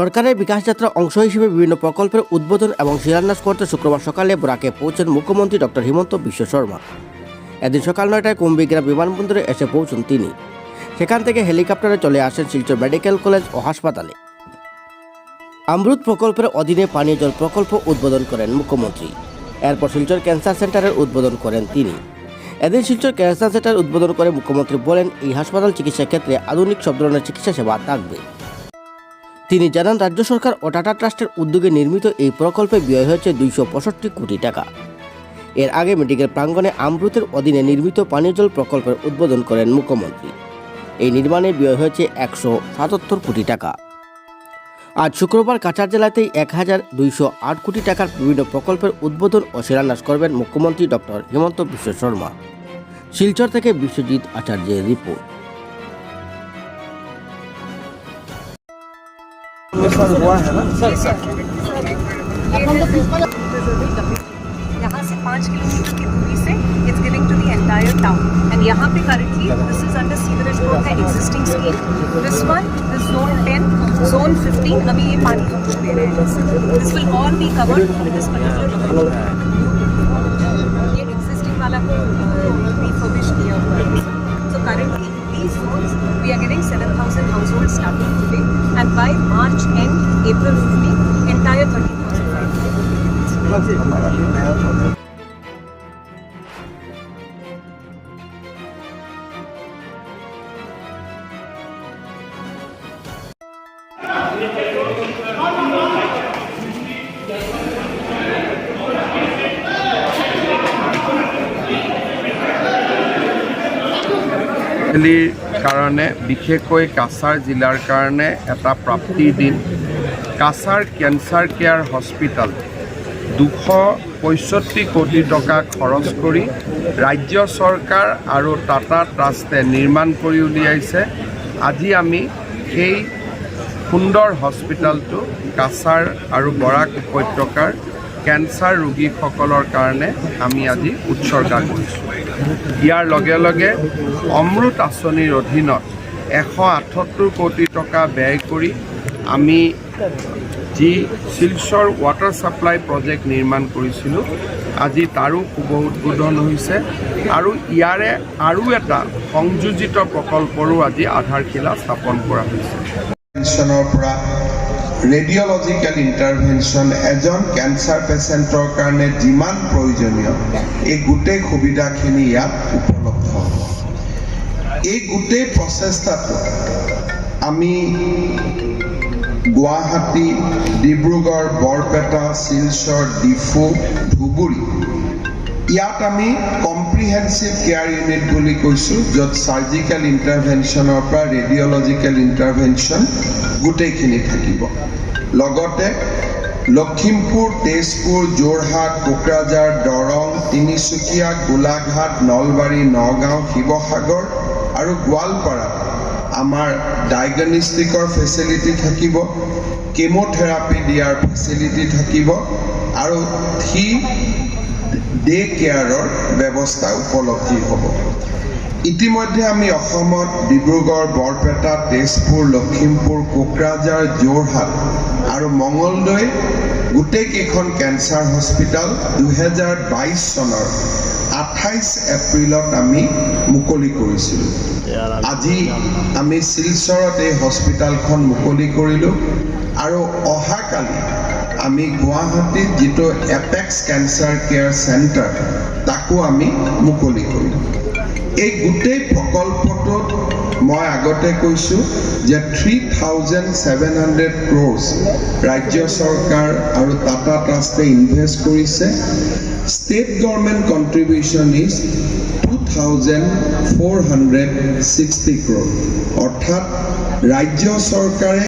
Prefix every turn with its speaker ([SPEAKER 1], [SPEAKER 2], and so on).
[SPEAKER 1] সরকারের বিকাশ যাত্রার অংশ হিসেবে বিভিন্ন প্রকল্পের উদ্বোধন এবং শিলান্যাস করতে শুক্রবার সকালে বরাকে পৌঁছেন মুখ্যমন্ত্রী ডক্টর হিমন্ত বিশ্ব শর্মা। এদিন সকাল নয়টায় কুম্বিগ্রা বিমানবন্দরে এসে পৌঁছন তিনি। সেখান থেকে হেলিকপ্টারে চলে আসেন শিলচর মেডিকেল কলেজ ও হাসপাতালে। আমরুত প্রকল্পের অধীনে পানীয় জল প্রকল্প উদ্বোধন করেন মুখ্যমন্ত্রী। এরপর শিলচর ক্যান্সার সেন্টারের উদ্বোধন করেন তিনি। এদিন শিলচর ক্যান্সার সেন্টার উদ্বোধন করে মুখ্যমন্ত্রী বলেন, এই হাসপাতাল চিকিৎসা ক্ষেত্রে আধুনিক সব ধরনের চিকিৎসা সেবা থাকবে। তিনি জানান, রাজ্য সরকার ও টাটা ট্রাস্টের উদ্যোগে নির্মিত এই প্রকল্পে ব্যয় হয়েছে দুইশো পঁয়ষট্টি কোটি টাকা। এর আগে মেডিকেল প্রাঙ্গণে আমরুতের অধীনে নির্মিত পানীয় জল প্রকল্পের উদ্বোধন করেন মুখ্যমন্ত্রী। এই নির্মাণে ব্যয় হয়েছে একশো সাতাত্তর কোটি টাকা। আজ শুক্রবার কাছাড় জেলাতেই এক হাজার দুইশো আট কোটি টাকার বিভিন্ন প্রকল্পের উদ্বোধন ও শিলান্যাস করবেন মুখ্যমন্ত্রী ডক্টর হেমন্ত বিশ্ব শর্মা। শিলচর থেকে বিশ্বজিৎ আচার্যের রিপোর্ট।
[SPEAKER 2] यहाँ से पाँच किलोमीटर की दूरी से it's giving to the entire town and यहाँ पे currently this is under sewerage board का existing scheme this one this zone 10 zone 15 अभी ये पानी दे रहे हैं। This will all be covered this particular ये एग्जिस्टिंग वाला 13500
[SPEAKER 3] ফেলিৰ কাৰণে বিশেষকৈ কাছাৰ জিলাৰ কাৰণে এটা প্ৰাপ্তিৰ দিন। কাছাৰ কেঞ্চাৰ কেয়াৰ হস্পিটেল দুশ পঁয়ষষ্ঠি কোটি টকা খৰচ কৰি ৰাজ্য চৰকাৰ আৰু টাটা ট্ৰাষ্টে নিৰ্মাণ কৰি উলিয়াইছে। আজি আমি সেই সুন্দৰ হস্পিটেলটো কাছাৰ আৰু বৰাক উপত্যকাৰ কেঞ্চাৰ ৰোগীসকলৰ কাৰণে আমি আজি উৎসৰ্গা কৰিছোঁ। ইয়াৰ লগে লগে অমৃত আঁচনিৰ অধীনত এশ আঠসত্তৰ কোটি টকা ব্যয় কৰি আমি যি শিলচৰ ৱাটাৰ ছাপ্লাই প্ৰজেক্ট নিৰ্মাণ কৰিছিলোঁ, আজি তাৰো শুভ উদ্বোধন হৈছে। আৰু ইয়াৰে আৰু এটা সংযোজিত প্ৰকল্পৰো আজি আধাৰশিলা স্থাপন কৰা হৈছে।
[SPEAKER 4] পৰা ৰেডিঅ'লজিকেল ইণ্টাৰভেনশ্যন এজন কেঞ্চাৰ পেচেণ্টৰ কাৰণে যিমান প্ৰয়োজনীয়, এই গোটেই সুবিধাখিনি ইয়াত উপলব্ধ এই গোটেই প্ৰচেষ্টাটো আমি গুৱাহাটী ডিব্ৰুগড় বৰপেটা শিলচৰ ডিফু, ধুবুৰী। ইয়াত আমি কম্প্ৰিহেনচিভ কেয়াৰ ইউনিট বুলি কৈছোঁ, য'ত চাৰ্জিকেল ইণ্টাৰভেনশ্যনৰ পৰা ৰেডিঅ'লজিকেল ইণ্টাৰভেনশ্যন গোটেইখিনি থাকিব। লগতে লখিমপুৰ, তেজপুৰ, যোৰহাট, কোকৰাঝাৰ, দৰং, তিনিচুকীয়া, গোলাঘাট, নলবাৰী, নগাঁও, শিৱসাগৰ আৰু গোৱালপাৰাত আমাৰ ডায়েগনষ্টিকৰ ফেচিলিটি থাকিব কেম'থেৰাপি দিয়াৰ ফেচিলিটি থাকিব, আৰু থ্ৰী ডে কেয়াৰৰ ব্যৱস্থা উপলব্ধি হ'ব। ইতিমধ্যে আমি অসমত ডিব্ৰুগড়, বৰপেটা, তেজপুৰ, লখিমপুৰ, কোকৰাঝাৰ, যোৰহাট আৰু মঙলদৈ গোটেইকেইখন কেঞ্চাৰ হস্পিটেল দুহেজাৰ বাইছ চনৰ আঠাইছ এপ্ৰিলত আমি মুকলি কৰিছিলোঁ। আজি আমি শিলচৰত এই হস্পিটেলখন মুকলি কৰিলোঁ আৰু অহাকালি আমি গুৱাহাটীত যিটো এপেক্স কেঞ্চাৰ কেয়াৰ চেণ্টাৰ তাকো আমি মুকলি কৰিলোঁ। এই গোটেই প্ৰকল্পটোত মই আগতে কৈছোঁ যে three thousand seven hundred crores ৰাজ্য চৰকাৰ আৰু টাটা ট্ৰাষ্টে ইনভেষ্ট কৰিছে। State government contribution is two thousand four hundred sixty crore অৰ্থাৎ ৰাজ্য চৰকাৰে